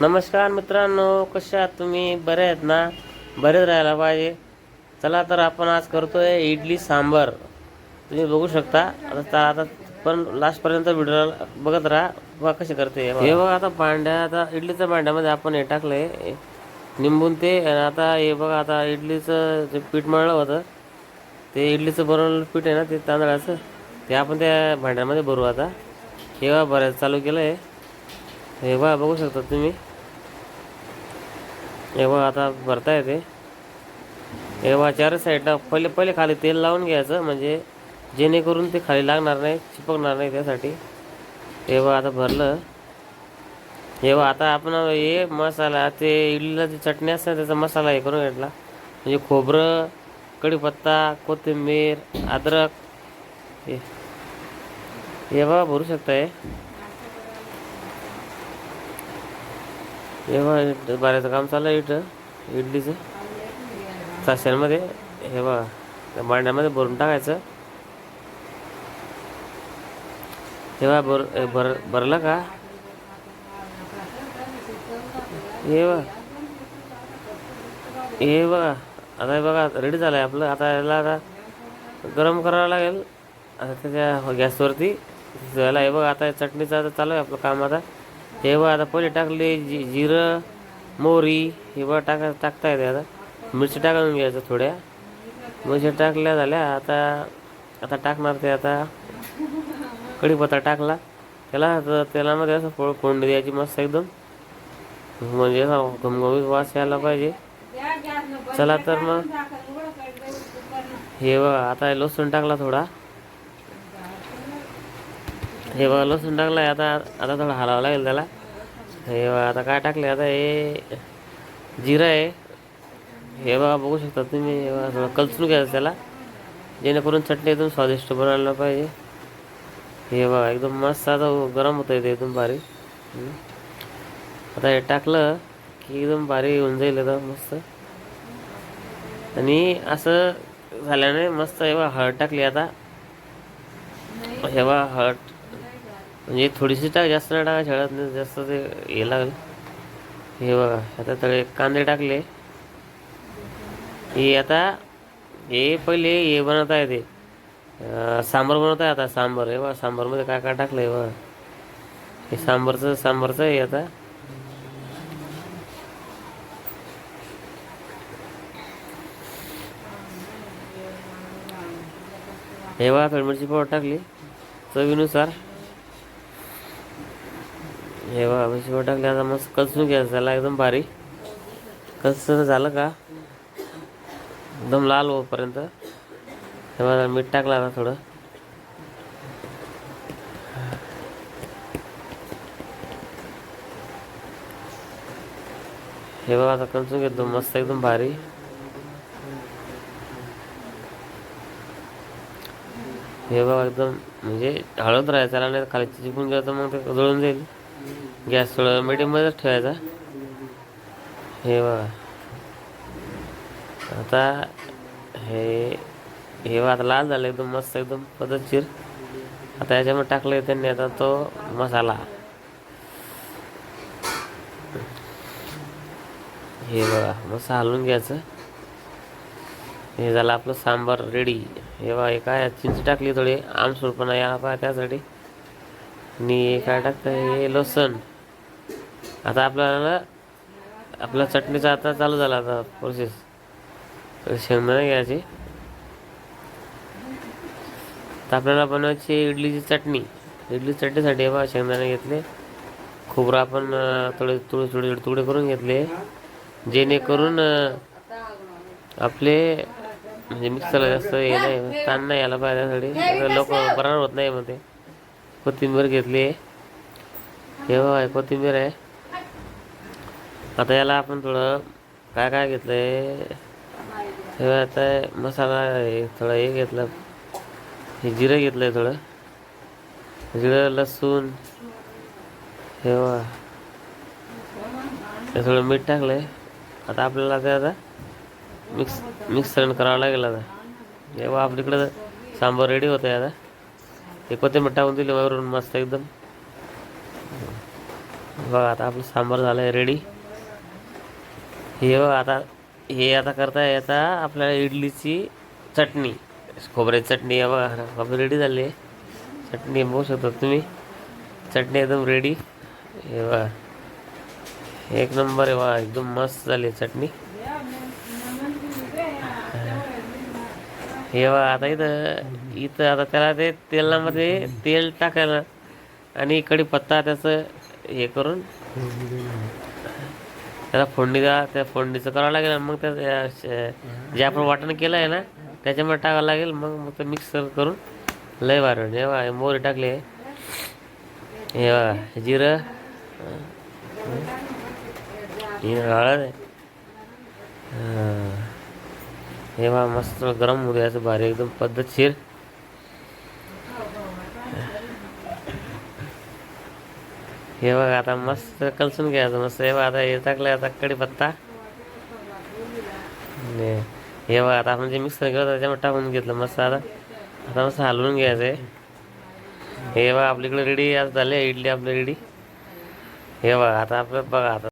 नमस्कार मित्रांनो कशा आहात तुम्ही? बरे आहेत ना? बरेच राहायला पाहिजे. चला तर आपण आज करतोय इडली सांबर. तुम्ही बघू शकता. आता आता पण लास्टपर्यंत व्हिडिओ बघत राहा. बघा कसे करते हे बघा. आता भांड्या आता इडलीच्या भांड्यामध्ये आपण हे टाकलंय. निंबून ते आणि आता हे बघा आता इडलीचं जे पीठ मळलं होतं ते इडलीचं बनवलेलं पीठ आहे ना ते तांदळाचं ते आपण त्या भांड्यामध्ये भरू आता. हे बघा बऱ्याच चालू केलं आहे हे बघा बघू शकता तुम्ही. हे आता भरता येते हे बघा चार साईडला पहिले पहिले खाली तेल लावून घ्यायचं म्हणजे जेणेकरून ते खाली लागणार नाही चिपकणार नाही त्यासाठी. हे बघा आता भरलं. हे बघा आता आपण हे मसाला ते इडलीला जी चटणी असते त्याचा मसाला हे करून घेतला. म्हणजे खोबरं कढीपत्ता कोथिंबीर अद्रक हे हे बघा भरू शकता हे हे बघा इथं बऱ्याचं काम चाललं आहे इथं इडलीचं. साश्यांमध्ये हे बघा त्या भांड्यामध्ये भरून टाकायचं. हे भर भर भरलं का? हे बघा. हे बघा आता हे बघा रेडी झालं आहे आपलं. आता याला आता गरम करावं लागेल. आता त्याच्या गॅसवरती याला हे बघा आता चटणीचं आता चालू आहे आपलं काम आता. हे बघा आता पहिले टाकले जि जिरं मोहरी हे बघा टाका टाकता येते आता. मिरची टाकून घ्यायचं थोड्या. मिरच्या टाकल्या झाल्या आता आता टाकणार ते आता. कढीपत्ता टाकला. त्याला तेलामध्ये असं फोड फोडणी द्यायची मस्त एकदम. म्हणजे असा घमघमीत वास यायला पाहिजे. चला तर मग. हे बघा आता लसूण टाकला थोडा. हे बघा लसूण आहे आता आता थोडं हलावं लागेल त्याला. हे बघा आता काय टाकले आता हे जिरं आहे. हे बघा बघू शकता तुम्ही हे बघा थोडं कलचून घ्यायचं त्याला. जेणेकरून चटणी एकदम स्वादिष्ट बनवायला पाहिजे हे बघा एकदम मस्त आता गरम होतं ते एकदम भारी. आता हे टाकलं की एकदम भारी होऊन जाईल आता मस्त. आणि असं झाल्याने मस्त हे बघा हळद टाकली आता. हे बघा हळद. म्हणजे थोडीशी टाक जास्त नाही टाका हळद नाही जास्त ते हे लागलं. हे बघा आता तळे कांदे टाकले. हे आता हे पहिले हे बनवता आहे ते सांबार बनवत आहे आता सांबार. हे बघा सांबारमध्ये काय काय टाकलं आहे बघा. हे सांबारचं सांबारचं हे आता. हे बघा थोडी मिरची पावडर टाकली. चवीनुसार. हे बघा शिव टाकले टाकली आता मस्त कचून घ्यायचं त्याला एकदम भारी. कचून झालं का? एकदम लाल होईपर्यंत. हे बघा मीठ टाकलं आता थोडं. हे बघा आता कचून घेतो मस्त एकदम भारी. हे बघा एकदम म्हणजे हळद राहायचं त्याला नाही खाली चिपून गेलं तर मग ते जळून जाईल. गॅस थोडं मिडियममध्येच ठेवायचा. हे बघा. आता हे हे आता लाल झालं एकदम मस्त एकदम पद्धतशीर. आता याच्यामध्ये टाकलं त्यांनी आता तो मसाला. हे बघा मस्त हलवून घ्यायचं. हे झालं आपलं सांबार रेडी हे बघा हे काय चिंच टाकली थोडी आमसूरपणा यायला पाहिजे त्यासाठी. आणि हे काय टाकतं हे लसण. आता आपल्याला आपल्या चटणीचा आता चालू झाला आता प्रोसेस शेंगदाणे घ्यायची. तर आपल्याला बनवायची इडलीची चटणी. इडली चटणीसाठी बा शेंगदाणे घेतले. खोबरं आपण थोडे थोडे थोडे तुकडे करून घेतले. जेणेकरून आपले म्हणजे मिक्सरला जास्त हे नाही ताण नाही यायला पाहिजे त्यासाठी. लोक बरोबर होत नाही मध्ये कोथिंबीर घेतली. हे बघा कोथिंबीर आहे. आता याला आपण थोडं काय काय घेतलंय? आहे आता मसाला हे थोडं हे घेतलं. हे जिरं घेतलंय थोडं. जिरं लसूण हे हे थोडं मीठ टाकलंय. आता आपल्याला ते आता मिक्स मिक्सरण करावं लागेल आता. तेव्हा आपल्याकडं सांबार रेडी होतं आहे आता. ते कोथिंबीर टाकून दिली वरून मस्त एकदम. बघा आता आपलं सांबार झालं आहे रेडी हे आता हे आता करता येता आपल्याला इडलीची चटणी. खोबऱ्याची चटणी आहे आपली रेडी झाली. आहे चटणी बघू शकता तुम्ही. चटणी एकदम रेडी हे बघा. एक नंबर आहे वा एकदम मस्त झाली आहे चटणी. हे बघा आता इथं इथं आता त्याला ते तेलामध्ये तेल टाकायला आणि कढीपत्ता त्याचं हे करून त्याला फोडणी द्या त्या फोडणीचं करावं लागेल आणि मग त्या जे आपण वाटण केलं आहे ना त्याच्यामध्ये टाकावं लागेल. मग मग ते मिक्सर करून लय भारी हे वा मोहरी टाकले हे वा जिरं. हे हळद आहे. हे वा मस्त गरम होऊ द्यायचं भारी एकदम पद्धतशीर. हे बघा आता मस्त कलसून घ्यायचं मस्त. हे बघा आता हे टाकलं आता कढीपत्ता हे बघा आता आपण जे मिक्सर केलं त्याच्यामध्ये टाकून घेतलं मस्त आता. आता मस्त हलवून घ्यायचं आहे हे बघा आपल्याकडे रेडी आज झाले इडली आपली रेडी हे बघा आता आपलं बघा आता.